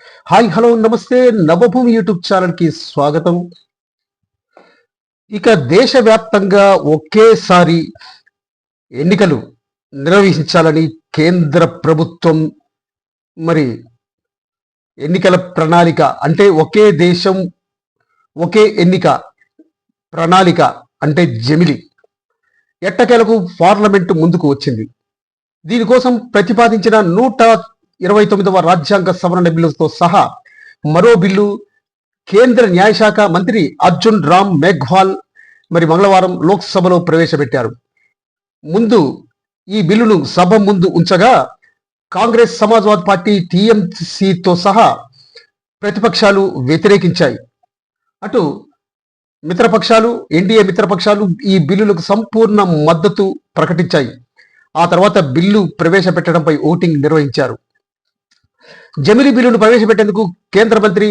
Hi hello నమస్తే. Navabhoomi YouTube ఛానల్కి స్వాగతం. ఇక దేశవ్యాప్తంగా ఒకేసారి ఎన్నికలు నిర్వహించాలని కేంద్ర ప్రభుత్వం మరి ఎన్నికల ప్రణాళిక అంటే ఒకే దేశం ఒకే ఎన్నిక ప్రణాళిక అంటే జమిలి. ఎట్టకేలకు పార్లమెంటు ముందుకు వచ్చింది. దీనికోసం ప్రతిపాదించిన నూట ఇరవై తొమ్మిదవ రాజ్యాంగ సవరణ బిల్లుతో సహా మరో బిల్లు కేంద్ర న్యాయశాఖ మంత్రి అర్జున్ రామ్ మేఘ్వాల్ మరి మంగళవారం లోక్సభలో ప్రవేశపెట్టారు. ముందు ఈ బిల్లును సభ ముందు ఉంచగా కాంగ్రెస్ సమాజ్వాద్ పార్టీ టీఎంసీతో సహా ప్రతిపక్షాలు వ్యతిరేకించాయి. అటు మిత్రపక్షాలు ఎన్డీఏ మిత్రపక్షాలు ఈ బిల్లులకు సంపూర్ణ మద్దతు ప్రకటించాయి. ఆ తర్వాత బిల్లు ప్రవేశపెట్టడంపై ఓటింగ్ నిర్వహించారు. జమిలీ బిల్లును ప్రవేశపెట్టేందుకు కేంద్ర మంత్రి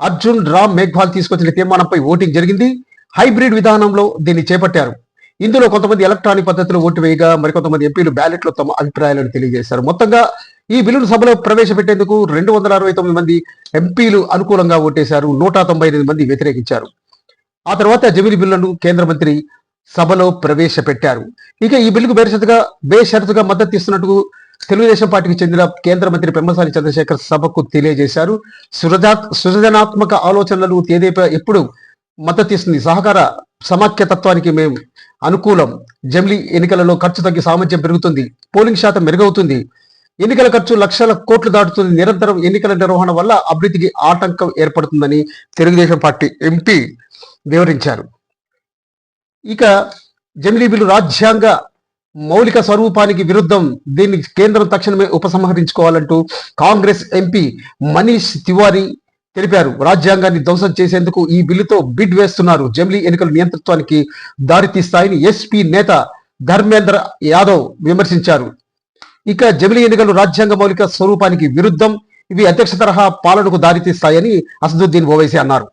అర్జున్ రామ్ మేఘ్వాల్ తీసుకొచ్చిన తీర్మానంపై ఓటింగ్ జరిగింది. హైబ్రిడ్ విధానంలో దీన్ని చేపట్టారు. ఇందులో కొంతమంది ఎలక్ట్రానిక్ పద్ధతిలో ఓటు వేయగా మరికొంతమంది ఎంపీలు బ్యాలెట్లో తమ అభిప్రాయాలను తెలియజేశారు. మొత్తంగా ఈ బిల్లును సభలో ప్రవేశపెట్టేందుకు రెండు వందల అరవై తొమ్మిది మంది ఎంపీలు అనుకూలంగా ఓటేశారు. నూట తొంభై ఎనిమిది మంది వ్యతిరేకించారు. ఆ తర్వాత జమిలి బిల్లును కేంద్ర మంత్రి సభలో ప్రవేశపెట్టారు. ఇక ఈ బిల్లుకు బేషరతుగా బేషరతుగా మద్దతు ఇస్తున్నట్టు తెలుగుదేశం పార్టీకి చెందిన కేంద్ర మంత్రి పెమ్మసాని చంద్రశేఖర్ సభకు తెలియజేశారు. సృజా సృజనాత్మక ఆలోచనలు తేదేపా ఎప్పుడు మద్దతు ఇస్తుంది? సహకార సమాఖ్యతత్వానికి మేము అనుకూలం. జమిలీ ఎన్నికలలో ఖర్చు తగ్గి సామర్థ్యం పెరుగుతుంది. పోలింగ్ శాతం మెరుగవుతుంది. ఎన్నికల ఖర్చు లక్షల కోట్లు దాటుతుంది. నిరంతరం ఎన్నికల నిర్వహణ వల్ల అభివృద్ధికి ఆటంకం ఏర్పడుతుందని తెలుగుదేశం పార్టీ ఎంపీ వివరించారు. ఇక జమిలీ బిల్లు రాజ్యాంగ మౌలిక స్వరూపానికి విరుద్ధం దీన్ని కేంద్రం తక్షణమే ఉపసంహరించుకోవాలంటూ కాంగ్రెస్ ఎంపీ మనీష్ తివారీ తెలిపారు. రాజ్యాంగాన్ని ధ్వంసం చేసేందుకు ఈ బిల్లుతో బిడ్ వేస్తున్నారు. జమిలీ ఎన్నికల నియంతృత్వానికి దారితీస్తాయని ఎస్పీ నేత ధర్మేంద్ర యాదవ్ విమర్శించారు. ఇక జమిలీ ఎన్నికలు రాజ్యాంగ మౌలిక స్వరూపానికి విరుద్ధం. ఇవి అధ్యక్ష తరహా పాలనకు దారితీస్తాయని అసదుద్దీన్ ఓవైసీ అన్నారు.